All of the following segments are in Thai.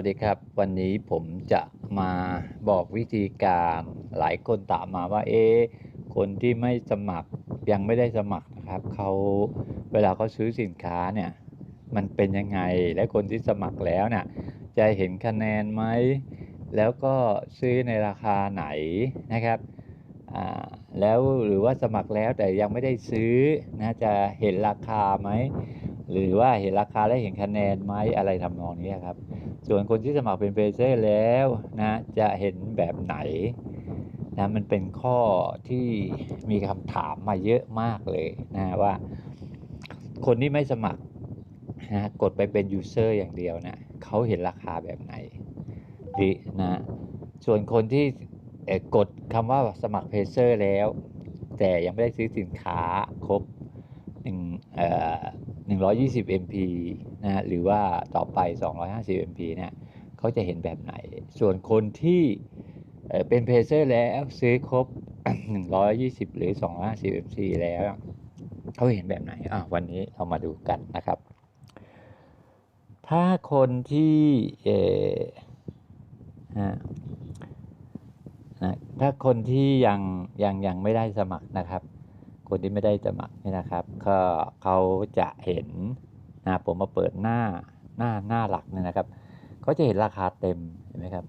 วัสดีครับ วันนี้ผมจะมาบอกวิธีการหลายคนถามมาว่า เอ๊คนที่ไม่สมัครยังไม่ได้สมัครนะครับเขาเวลาเขาซื้อสินค้าเนี่ยมันเป็นยังไงและคนที่สมัครแล้วเนี่ยจะเห็นคะแนนไหมแล้วก็ซื้อในราคาไหนนะครับอ่าแล้วหรือว่าสมัครแล้วแต่ยังไม่ได้ซื้อนะจะเห็นราคาไหม หรือว่าเห็นราคาและเห็นคะแนนไหมอะไรทำนองนี้ครับ ส่วนคนที่สมัครเป็นเพเซอร์แล้วนะจะเห็นแบบไหนนะมันเป็นข้อที่มีคำถามมาเยอะมากเลยนะว่า คนที่ไม่สมัครนะกดไปเป็นยูเซอร์อย่างเดียวนะเขาเห็นราคาแบบไหนหรือนะส่วนคนที่กดคำว่าสมัครเพเซอร์แล้ว แต่ยังไม่ได้ซื้อสินค้าครบหนึ่งเอ่อ 120 MP นะฮะหรือว่าต่อไป 250 MP เนี่ยเขาจะเห็นแบบไหน ส่วนคนที่เป็นเพเซอร์แล้วซื้อครบ 120 หรือ 250 MP แล้วเขาเห็นแบบไหนอะวันนี้เรามาดูกันนะครับ ถ้าคนที่เออฮะนะถ้าคนที่ยังยังยังไม่ได้สมัครนะครับ คนที่ไม่ได้สมัครนี่นะครับ ก็เขาจะเห็นนะผมมาเปิดหน้าหน้าหน้าหลักเนี่ยนะครับเขาจะเห็นราคาเต็มเห็นไหมครับ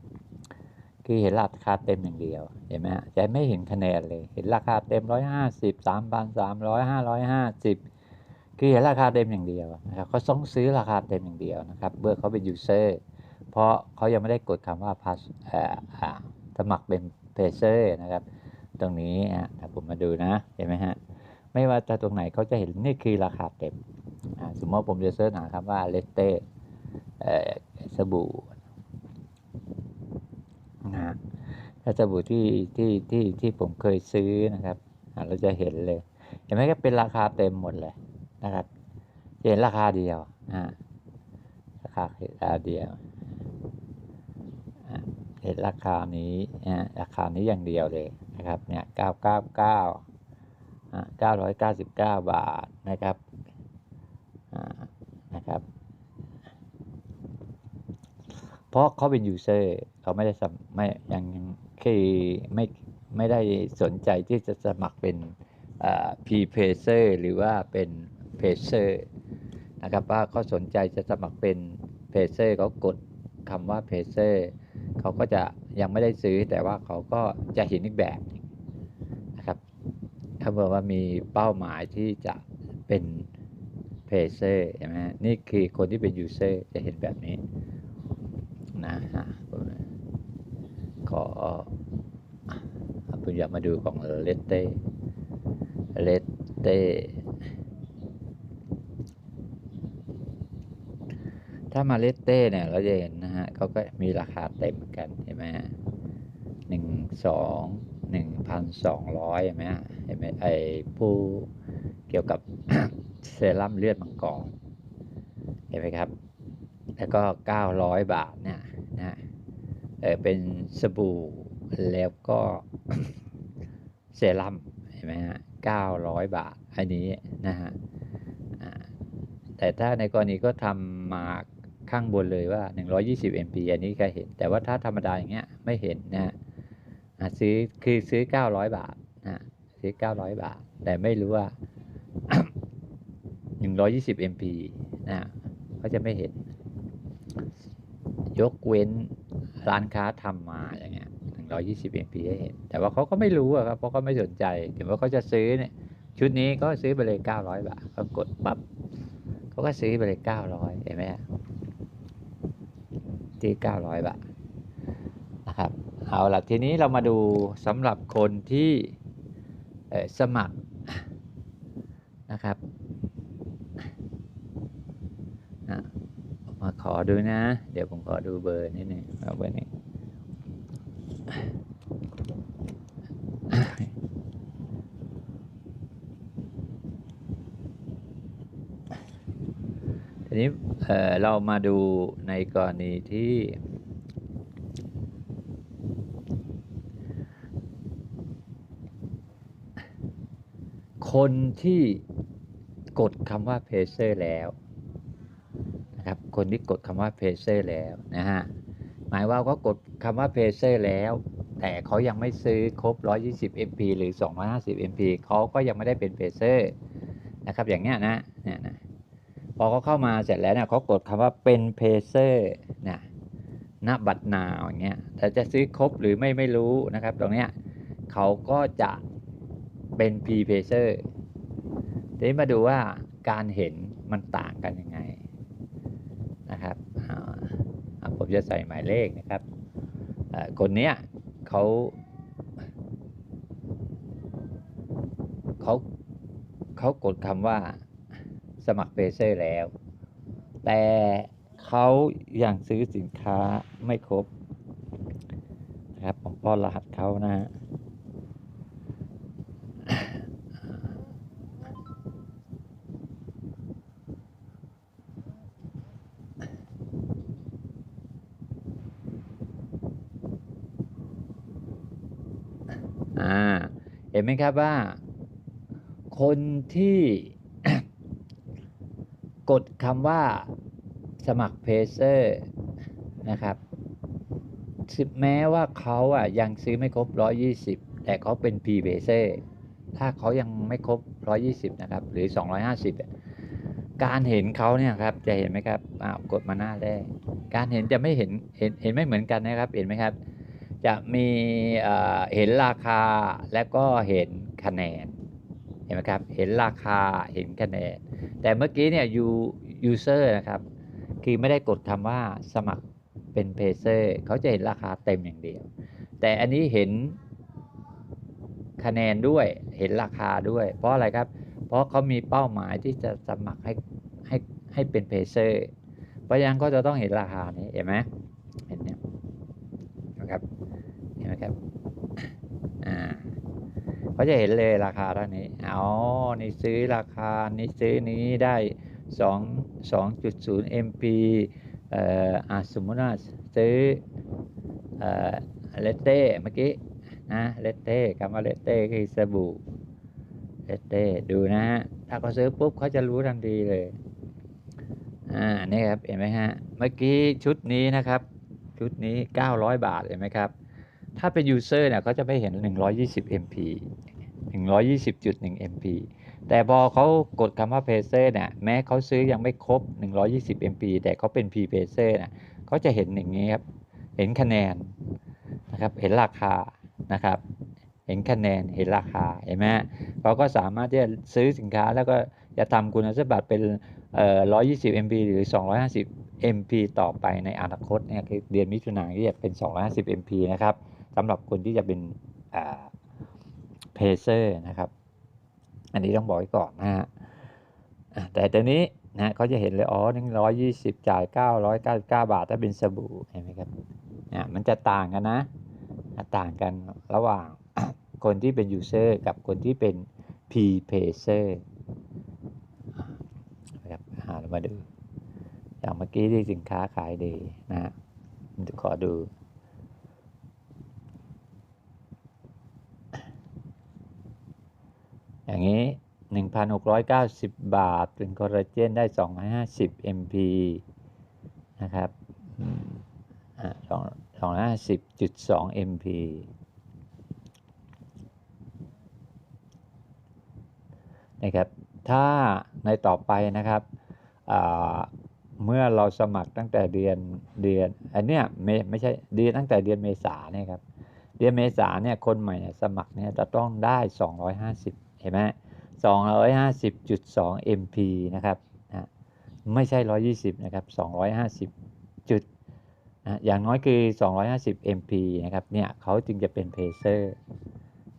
คือเห็นราคาเต็มอย่างเดียวเห็นไหมฮะจะไม่เห็นคะแนนเลย เห็นราคาเต็มร้อยห้าสิบสามพันสามร้อยห้าร้อยห้าสิบคือเห็นราคาเต็มอย่างเดียวนะครับเขาต้องซื้อราคาเต็มอย่างเดียวนะครับเมื่อเขาเป็นยูเซอร์เพราะเขายังไม่ได้กดคำว่า pass เอ่ออ่าสมัครเป็นเพเซอร์นะครับ ตรงนี้อะผมมาดูนะเห็นไหมฮะ ไม่ว่าจะตรงไหนเขาจะเห็นนี่คือราคาเต็ม สมมติว่าผมจะเสิร์ชหาคำว่าเลเต้สบู่นะฮะถ้าสบู่ที่ที่ที่ที่ผมเคยซื้อนะครับเราจะเห็นเลย เห็นไหมก็เป็นราคาเต็มหมดเลยนะครับเห็นราคาเดียวอ่าราคาราคาเดียวเห็นราคานี้อ่ราคานี้อย่างเดียวเลยนะครับเนี่ยเก้าเก้าเก้า 999 บาทนะครับนะครับเพราะเขาเป็นยูเซอร์เขาไม่ได้สมไม่ยังยังคือไม่ไม่ได้สนใจที่จะสมัครเป็นพีเพเซอร์หรือว่าเป็นเพเซอร์นะครับว่าเขาสนใจจะสมัครเป็นเพเซอร์เขากดคำว่าเพเซอร์เขาก็จะยังไม่ได้ซื้อแต่ว่าเขาก็จะเห็นอีกแบบ ถ้าบอกว่ามีเป้าหมายที่จะเป็นเพเซอร์ใช่ไหมนี่คือคนที่เป็นยูเซอร์จะเห็นแบบนี้นะฮะขอผมอยากมาดูของเลตเต้เลตเต้ถ้ามาเลตเต้เนี่ยเราจะเห็นนะฮะเขาก็มีราคาเต็มกันเห็นไหมหนึ่งสองหนึ่งพันสองร้อยเห็นไหมฮะ ไหมไอผู้เกี่ยวกับเซรั่มเลือดมังกรเห็นไหมครับ แล้วก็ 900 บาทเนี่ยนะเออเป็นสบู่แล้วก็เซรั่มเห็นไหมฮะ900บาท อันนี้นะฮะแต่ถ้าในกรณีก็ทำมาข้างบนเลยว่า 120 mp อันนี้ก็เห็น แต่ว่าถ้าธรรมดาอย่างเงี้ยไม่เห็นนะฮะซื้อคือซื้อ 900 บาท ซื้อ 900 บาท แต่ไม่รู้ว่า 120 mp นะเขาจะไม่เห็น ยกเว้นร้านค้าทำมาอย่างเงี้ย120 mp ให้เห็น แต่ว่าเขาก็ไม่รู้อะครับเพราะเขาไม่สนใจถึงว่าเขาจะซื้อเนี่ย ชุดนี้ก็ซื้อไปเลย 900 บาทเขากดปั๊บเขาก็ซื้อไปเลย 900 เห็นไหมที่ 900 บาทนะครับเอาล่ะทีนี้เรามาดูสำหรับคนที่ สมัครนะครับมาขอดูนะ เดี๋ยวผมขอดูเบอร์นิดหนึ่งเอาเบอร์นี้ทีนี้เรามาดูในกรณีที่ คนที่กดคำว่าเพเซอร์แล้วนะครับ คนที่กดคำว่าเพเซอร์แล้วนะฮะ หมายว่าเขากดคำว่าเพเซอร์แล้ว แต่เขายังไม่ซื้อครบ 120 MP หรือ 250 MP เขาก็ยังไม่ได้เป็นเพเซอร์นะครับ อย่างเงี้ยนะเนี่ยนะพอเขาเข้ามาเสร็จแล้วเนี่ยเขากดคำว่าเป็นเพเซอร์นะณบัตรนาวอย่างเงี้ยแต่จะซื้อครบหรือไม่ไม่รู้นะครับ ตรงเนี้ยเขาก็จะ เป็น P p a c e r ทีนี้มาดูว่าการเห็นมันต่างกันยังไงนะครับผมจะใส่หมายเลขนะครับคนเนี้ยเขาเขาเขากดคำว่าสมัครเพเซอร์แล้ว แต่เขายังซื้อสินค้าไม่ครบนะครับผมป้อนรหัสเขานะฮะ อ่าเห็น ไหมครับว่า คนที่กดคำว่าสมัครเพเซอร์นะครับแม้ว่าเขาอะยังซื้อไม่ครบ 120 แต่เขาเป็น P p a c e r ถ้าเขายังไม่ครบ 120 นะครับ หรือ 250อะการเห็นเขาเนี่ยครับ จะเห็นไหมครับอ้าวกดมาหน้าแรก การเห็นจะไม่เห็นเห็นเห็นไม่เหมือนกันนะครับ เห็นไหมครับ จะมีเห็นราคาและก็เห็นคะแนนเห็นไหมครับเห็นราคาเห็นคะแนน แต่เมื่อกี้เนี่ย u user นะครับคือไม่ได้กดคำว่าสมัครเป็นเพเซอร์เขาจะเห็นราคาเต็มอย่างเดียว แต่อันนี้เห็นคะแนนด้วยเห็นราคาด้วย เพราะอะไรครับ เพราะเขามีเป้าหมายที่จะสมัครให้ให้ให้เป็นเพเซอร์เพราะฉะนั้นก็จะต้องเห็นราคานี้เห็นไหมเห็นเนี่ยนะครับ เห็นไหมครับ อ่า เขาจะเห็นเลยราคาเท่านี้อ๋อนี่ซื้อราคานี่ซื้อนี้ได้สองสองจุดศูนย์ MP เอ่ออะสมมุติว่าซื้อเอ่อเลตเต้เมื่อกี้นะเลตเต้คำว่าเลตเต้คือสบู่เลตเต้ดูนะฮะถ้าเขาซื้อปุ๊บเขาจะรู้ทันทีเลยอ่านี่ครับเห็นไหมฮะเมื่อกี้ชุดนี้นะครับชุดนี้ 900 บาทเห็นไหมครับ ถ้าเป็น user เนี่ยเขาจะไม่เห็น 120 MP 120.1 MP แต่พอเขากดคำว่า Pacer เนี่ยแม้เขาซื้อยังไม่ครบ 120 MP แต่เขาเป็น P Pacer เนี่ยเขาจะเห็นอย่างนี้ครับ เห็นคะแนนนะครับ เห็นราคานะครับ เห็นคะแนน เห็นราคา เห็นไหมเขาก็สามารถที่จะซื้อสินค้าแล้วก็จะทำคุณสมบัติเป็นเอ่อ120 MP หรือ 250 MP ต่อไปในอนาคตเนี่ยคือเดือนมิถุนายนที่จะเป็น 250 MP นะครับสำหรับคนที่จะเป็น เพเซอร์นะครับ อันนี้ต้องบอกไว้ก่อนนะฮะแต่ตัวนี้นะเขาจะเห็นเลย อ๋อหนึ่งร้อยยี่สิบจ่ายเก้าร้อยเก้าสิบเก้าบาท ถ้าเป็นสบู่เห็นไหมครับอะมันจะต่างกันนะ ต่างกันระหว่างคนที่เป็น user กับคนที่เป็น p p a c e r นะครับอ่าเรามาดู อย่างเมื่อกี้ที่สินค้าขายดีนะฮะผมจะขอดู อย่างนี้ 1,690 บาท เป็นคอลลาเจนได้ 250 mp นะครับอืมอ่า250.2 mp นะครับ ถ้าในต่อไปนะครับ เมื่อเราสมัครตั้งแต่เดือนเดือน อันเนี้ยไม่ไม่ใช่เดือนตั้งแต่เดือนเมษาเนี่ยครับ เดือนเมษาเนี่ยคนใหม่เนี่ยสมัครเนี่ยจะต้องได้ 250 เห็นไหม250.2 MP นะครับนะไม่ใช่120นะครับ250จุดนะอย่างน้อยคือ250 MP นะครับ เนี่ยเขาจึงจะเป็นเพเซอร์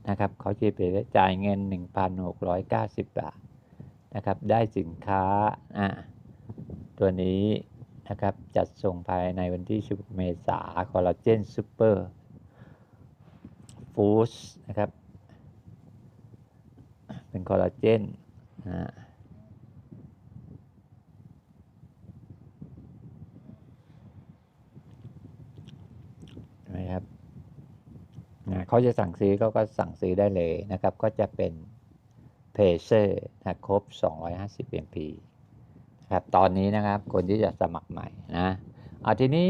นะครับเขาจะเป็นจ่ายเงิน1,690บบาทนะครับ ได้สินค้าอะตัวนี้นะครับ จัดส่งภายในวันที่10เมษาคอลลาเจนซูเปอร์ฟู้ดนะครับ เป็นคอลลาเจนนะฮะครับนะเขาจะสั่งซื้อเขาก็สั่งซื้อได้เลยนะครับ ก็จะเป็นเพเซอร์นะครบ 250 mp ครับตอนนี้นะครับ คนที่จะสมัครใหม่นะเอาทีนี้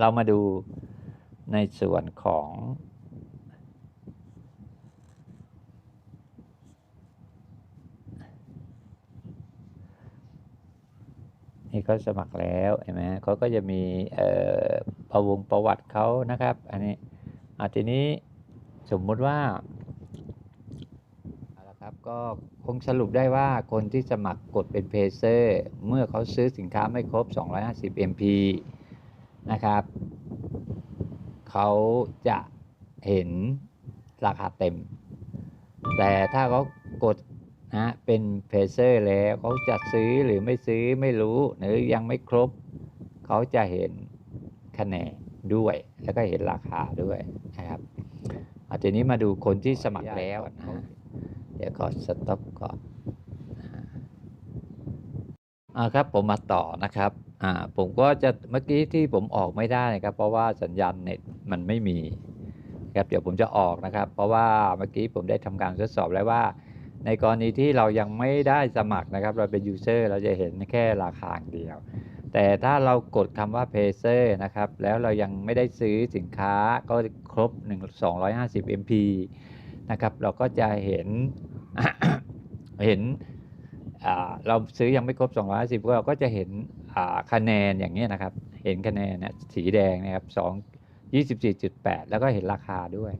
เรามาดูในส่วนของ นี่เขาสมัครแล้วเห็นไหมเขาก็จะมีประวงประวัติเขานะครับ อันนี้อาทีนี้สมมุติว่าเอาละครับก็คงสรุปได้ว่าคนที่สมัครกดเป็นเพเซอร์เมื่อเขาซื้อสินค้าไม่ครบ 250 MP นะครับเขาจะเห็นราคาเต็ม แต่ถ้าเขากด นะเป็นเพเซอร์แล้วเขาจะซื้อหรือไม่ซื้อไม่รู้หรือยังไม่ครบ เขาจะเห็นคะแนนด้วย แล้วก็เห็นราคาด้วยนะครับเอาทีนี้มาดูคนที่สมัครแล้วนะเดี๋ยวขอสต็อปก่อนอ่าครับผมมาต่อนะครับอ่าผมก็จะเมื่อกี้ที่ผมออกไม่ได้นะครับ เพราะว่าสัญญาณเน็ตมันไม่มีครับเดี๋ยวผมจะออกนะครับ เพราะว่าเมื่อกี้ผมได้ทำการทดสอบแล้วว่า ในกรณีที่เรายังไม่ได้สมัครนะครับ เราเป็นยูเซอร์เราจะเห็นแค่ราคาเดียว แต่ถ้าเรากดคำว่า p a y เซอร์นะครับ แล้วเรายังไม่ได้ซื้อสินค้าก็ครบ 1 250 MP นะครับ เราก็จะเห็นเห็นเราซื้อยังไม่ครบ 250ก็เราก็จะเห็นคะแนนอย่างนี้นะครับ เห็นคะแนนเนี่ยสีแดงนะครับ2 24.8 แล้วก็เห็นราคาด้วย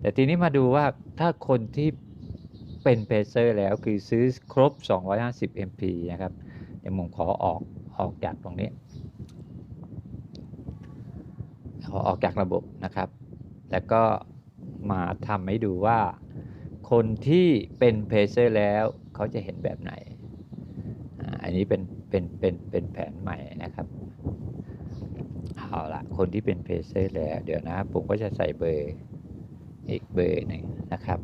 แต่ทีนี้มาดูว่าถ้าคนที่ เป็นเพเซอร์แล้วคือซื้อครบ 250 MP นะครับเดี๋ยวผมขอออกออกจากตรงนี้ ขอออกจากระบบนะครับ แล้วก็มาทำให้ดูว่า คนที่เป็นเพเซอร์แล้วเขาจะเห็นแบบไหน อันนี้เป็นเป็นเป็นเป็นแผนใหม่นะครับ เอาละคนที่เป็นเพเซอร์แล้ว เดี๋ยวนะ ผมก็จะใส่เบอร์อีกเบอร์หนึ่งนะครับ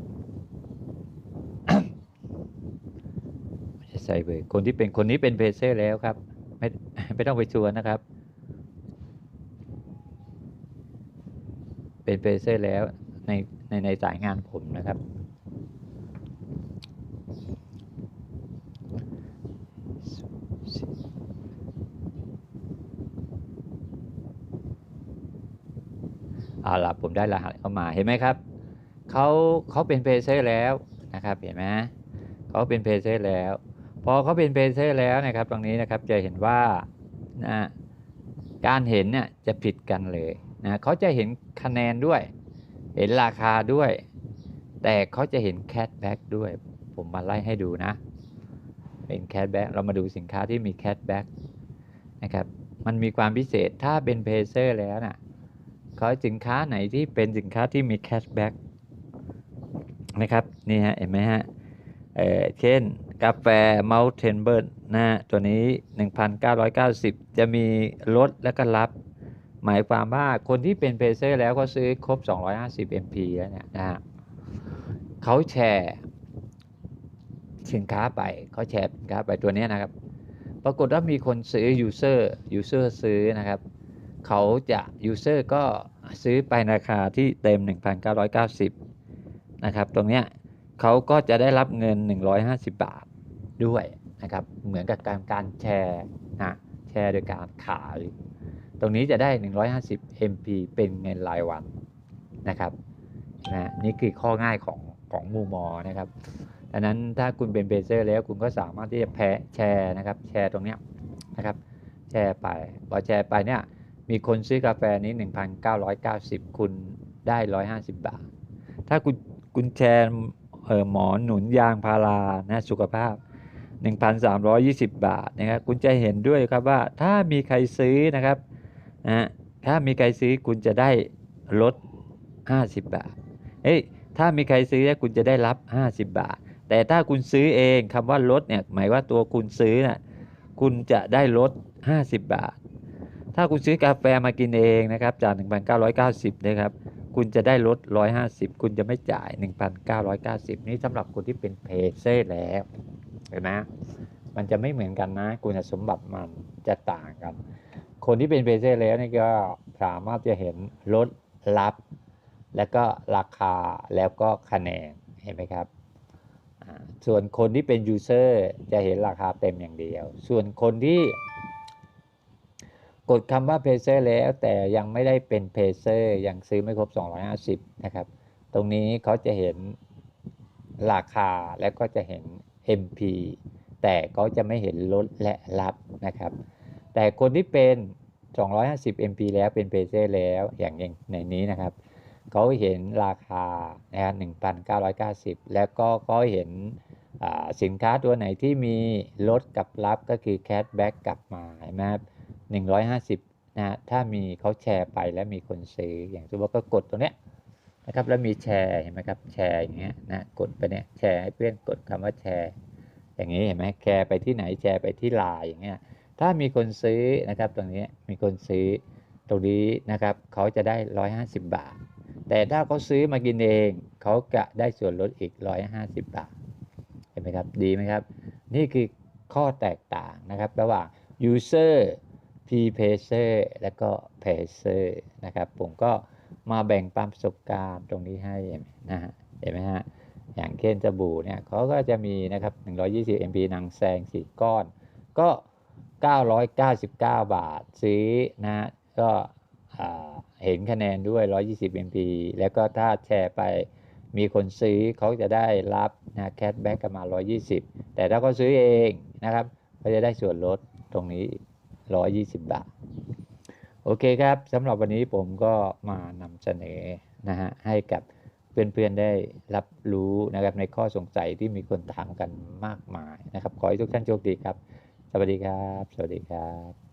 ใส่เบอร์คนที่เป็นคนนี้เป็นเพเซอร์แล้วครับ ไม่ไม่ต้องไปชวนนะครับ เป็นเพเซอร์แล้วในในในสายงานผมนะครับ เอาล่ะผมได้รหัสเข้ามาเห็นไหมครับเขาเขาเป็นเพเซอร์แล้วนะครับ เห็นไหมเขาเป็นเพเซอร์แล้ว พอเขาเป็นเพเซอร์แล้วนะครับตรงนี้นะครับจะเห็นว่านะการเห็นเนี่ยจะผิดกันเลยนะเขาจะเห็นคะแนนด้วย เห็นราคาด้วย แต่เขาจะเห็นแคชแบ็กด้วย ผมมาไล่ให้ดูนะ เป็นแคชแบ็กเรามาดูสินค้าที่มีแคชแบ็กนะครับมันมีความพิเศษถ้าเป็นเพเซอร์แล้วน่ะเขาสินค้าไหนที่เป็นสินค้าที่มีแคชแบ็กนะครับ นี่ฮะ เห็นไหมฮะเออเช่น กาแฟ Mountain Bird นะฮะตัวนี้ 1,990 จะมีลดและก็รับ หมายความว่าคนที่เป็นเพเซอร์แล้วก็ซื้อครบ 250 MP แล้วเนี่ยนะฮะเขาแชร์สินค้าไปเขาแชร์สินค้าไปตัวนี้นะครับ ปรากฏว่ามีคนซื้อ user user ซื้อนะครับเขาจะ user ก็ซื้อไปราคาที่เต็ม 1,990 นะครับ ตรงเนี้ยเขาก็จะได้รับเงิน 150 บาท ด้วยนะครับ เหมือนกับการการแชร์นะแชร์โดยการขาย ตรงนี้จะได้ 150 MP เป็นเงินรายวันนะครับนะนี่คือข้อง่ายของของมูมอนะครับดังนั้นถ้าคุณเป็นเบเซอร์แล้วคุณก็สามารถที่จะแพะแชร์นะครับ แชร์ตรงเนี้ยนะครับ แชร์ไปพอแชร์ไปเนี่ยมีคนซื้อกาแฟนี้ 1,990 คุณได้ 150 บาท ถ้าคุณคุณแชร์เออหมอนหนุนยางพารานะสุขภาพ 1,320 บาทนะครับคุณจะเห็นด้วยครับว่าถ้ามีใครซื้อนะครับนะถ้ามีใครซื้อคุณจะได้ลด 50 บาทเอ้ยถ้ามีใครซื้อคุณจะได้รับ 50 บาท แต่ถ้าคุณซื้อเองคำว่าลดเนี่ยหมายว่าตัวคุณซื้อน่ะคุณจะได้ลด 50 บาท ถ้าคุณซื้อกาแฟมากินเองนะครับจาก 1,990นะครับคุณจะได้ลด 150 คุณจะไม่จ่าย 1,990 นี่สำหรับคนที่เป็นเพจเซ่แล้ว เห็นไหมมันจะไม่เหมือนกันนะ คุณสมบัติมันจะต่างกัน คนที่เป็นเพจเซ่แล้วนี่ก็สามารถจะเห็นลดรับ แล้วก็ราคาแล้วก็คะแนนเห็นไหมครับส่วนคนที่เป็น user จะเห็นราคาเต็มอย่างเดียว ส่วนคนที่กดคำว่า p a เซอร์แล้วแต่ยังไม่ได้เป็น p a เซอร์ยังซื้อไม่ครบ 250 นะครับ ตรงนี้เขาจะเห็นราคาและก็จะเห็น MP แต่เขาจะไม่เห็นลดและรับนะครับ แต่คนที่เป็น 250 MP แล้วเป็น p a เซแล้วอย่างอย่างในนี้นะครับเขาเห็นราคานะครับ1,990 แล้วก็ก็เห็นอ่าสินค้าตัวไหนที่มีลดกับรับก็คือแค b แบ็กกลับมาเห็นไหมครับ150นะฮะถ้ามีเขาแชร์ไปแล้วมีคนซื้ออย่างสมมติว่าก็กดตรงเนี้ย นะครับ แล้วมีแชร์เห็นไหมครับแชร์อย่างเงี้ยนะกดไปเนี่ยแชร์ให้เพื่อนกดคำว่าแชร์ อย่างนี้เห็นไหมแชร์ไปที่ไหนแชร์ไปที่ไลน์อย่างเงี้ยถ้ามีคนซื้อนะครับตรงนี้มีคนซื้อตรงนี้นะครับเขาจะได้ 150 บาท แต่ถ้าเขาซื้อมากินเองเขาจะได้ส่วนลดอีก 150 บาทเห็นไหมครับดีไหมครับ นี่คือข้อแตกต่างนะครับ ระหว่าง user p p a c e r และก็ p a c e r นะครับ ผมก็ มาแบ่งปันประสบการณ์ตรงนี้ให้นะฮะเห็นไหมฮะอย่างเช่นสบู่เนี่ยเขาก็จะมีนะครับ 120 mp นางแซง4ก้อน ก็ 999 บาท ซื้อนะ ก็เห็นคะแนนด้วย 120 mp แล้วก็ถ้าแชร์ไปมีคนซื้อเขาจะได้รับนะแค b แบ็กกลับมา 120 แต่ถ้าเขาซื้อเองนะครับเขาจะได้ส่วนลดตรงนี้ 120 บาท โอเคครับสำหรับวันนี้ผมก็มานำเสนอนะฮะให้กับเพื่อนๆได้รับรู้นะครับในข้อสงสัยที่มีคนถามกันมากมายนะครับ ขอให้ทุกท่านโชคดีครับ สวัสดีครับ สวัสดีครับ